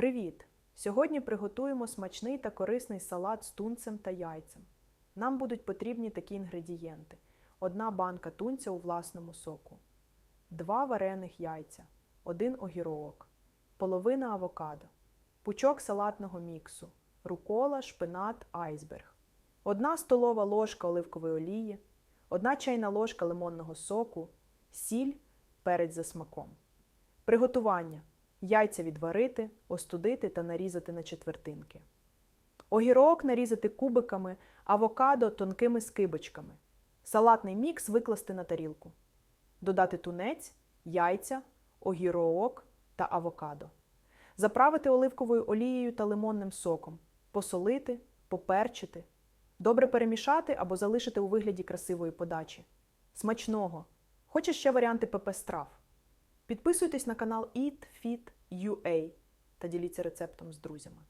Привіт! Сьогодні приготуємо смачний та корисний салат з тунцем та яйцем. Нам будуть потрібні такі інгредієнти: одна банка тунця у власному соку, два варених яйця, один огірок, половина авокадо, пучок салатного міксу, рукола, шпинат, айсберг, одна столова ложка оливкової олії, одна чайна ложка лимонного соку, сіль, перець за смаком. Приготування. Яйця відварити, остудити та нарізати на четвертинки. Огірок нарізати кубиками, авокадо тонкими скибочками. Салатний мікс викласти на тарілку. Додати тунець, яйця, огірок та авокадо. Заправити оливковою олією та лимонним соком. Посолити, поперчити. Добре перемішати або залишити у вигляді красивої подачі. Смачного! Хочеш ще варіанти ПП страв? Підписуйтесь на канал EatFitUA Fit UA та діліться рецептом з друзями.